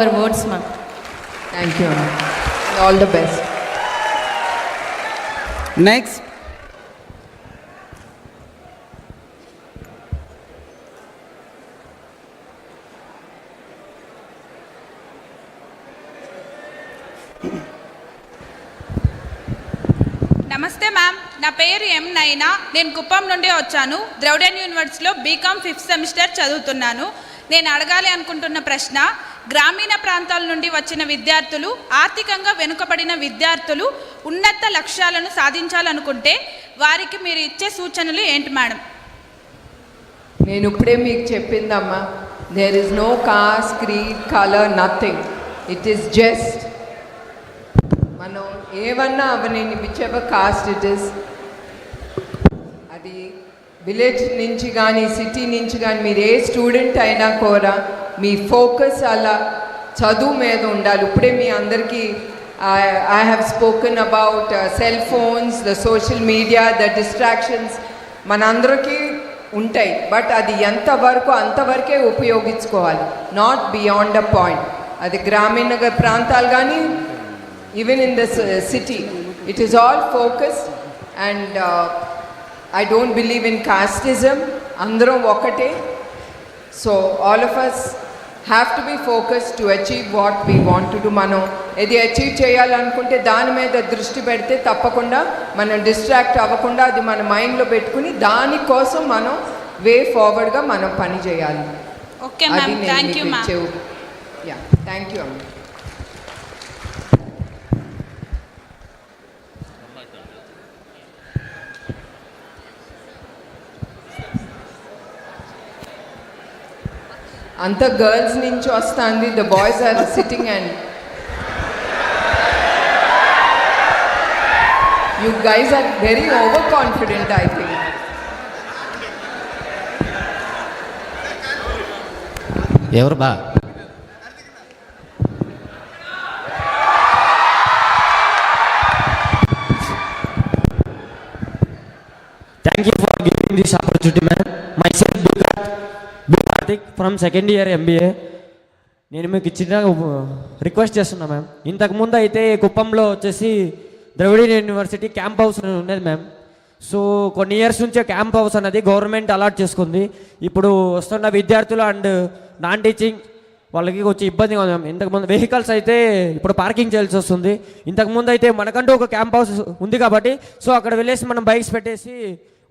Your words ma'am thank you all the best next నమస్తే ma'am నా పేరు ఎం నైనా. నేను కుప్పం నుండి వచ్చాను. ద్రవిడన్ యూనివర్సిటీలో బీకామ్ ఫిఫ్త్ సెమిస్టర్ చదువుతున్నాను. నేను అడగాలి అనుకుంటున్న ప్రశ్న గ్రామీణ ప్రాంతాల నుండి వచ్చిన విద్యార్థులు ఆర్థికంగా వెనుకబడిన విద్యార్థులు ఉన్నత లక్ష్యాలను సాధించాలనుకుంటే వారికి మీరు ఇచ్చే సూచనలు ఏంటి మేడం? నేను ఇప్పుడే మీకు చెప్పిందమ్మా there is no caste creed colour nothing it is just మనం ఏమన్నా అవని whichever caste it is village నుంచి కానీ సిటీ నుంచి కానీ మీరు ఏ స్టూడెంట్ అయినా కూడా మీ ఫోకస్ అలా చదువు మీద ఉండాలి. ఇప్పుడే మీ అందరికీ I have spoken about cell phones the social media the distractions మనందరికీ ఉంటాయి. బట్ అది ఎంతవరకు అంతవరకే ఉపయోగించుకోవాలి. నాట్ బియాండ్ అ పాయింట్ అది గ్రామీణ ప్రాంతాలు కానీ even in the city it is all focus and I don't believe in casteism అందరం ఒకటే. So all of us have to be focus to achieve what we want to మనం ఏది achieve చేయాలనుకుంటే దాని మీద దృష్టి పెడితే తప్పకుండా మనం డిస్ట్రాక్ట్ అవ్వకుండా అది మన మైండ్లో పెట్టుకుని దానికోసం మనం వే ఫార్వర్డ్గా మనం పని చేయాలి. Okay thank ya thank you అమ్మ. అంత గర్ల్స్ నుంచి వస్తుంది the boys are sitting and you guys are very over confident I think ఎవరు బా? Thank you for giving this opportunity ma'am myself Karthik from second year MBA నేను మీకు చిన్న request చేస్తున్నా మ్యామ్ ఇంతకుముందు అయితే కుప్పంలో వచ్చేసి ద్రవిడియన్ యూనివర్సిటీ క్యాంప్ హౌస్ ఉండేది మ్యామ్ సో కొన్ని ఇయర్స్ నుంచే క్యాంప్ హౌస్ అనేది గవర్నమెంట్ అలాట్ చేసుకుంది. ఇప్పుడు వస్తున్న విద్యార్థులు అండ్ నాన్ టీచింగ్ వాళ్ళకి కొంచెం ఇబ్బందిగా ఉంది మ్యామ్ ఇంతకుముందు వెహికల్స్ అయితే ఇప్పుడు పార్కింగ్ చేయాల్సి వస్తుంది. ఇంతకుముందు అయితే మనకంటూ ఒక క్యాంప్ హౌస్ ఉంది కాబట్టి సో అక్కడ వెళ్ళేసి మనం బైక్స్ పెట్టేసి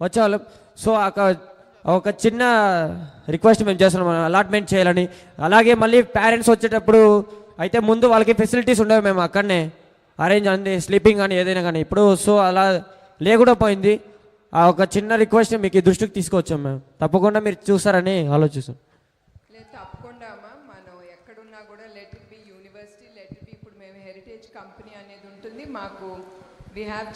వచ్చేవాళ్ళం. సో అక్కడ ఒక చిన్న రిక్వెస్ట్ మేము చేస్తున్నాం. అలాట్మెంట్ చేయాలని. అలాగే మళ్ళీ పేరెంట్స్ వచ్చేటప్పుడు అయితే ముందు వాళ్ళకి ఫెసిలిటీస్ ఉండేవి మేము అక్కడనే. అరేంజ్ అంది స్లీపింగ్ కానీ ఏదైనా కానీ. ఇప్పుడు సో అలా లేకుండా పోయింది. ఆ ఒక చిన్న రిక్వెస్ట్ మీకు ఈ దృష్టికి తీసుకొచ్చాం మేము. తప్పకుండా మీరు చూస్తారని ఆలోచిస్తాం. తప్పకుండా అమ్మా మనం ఎక్కడున్నా కూడా let it be university let it be ఇప్పుడు మేము హెరిటేజ్ కంపెనీ అనేది ఉంటుంది. మాకు వి హ్యావ్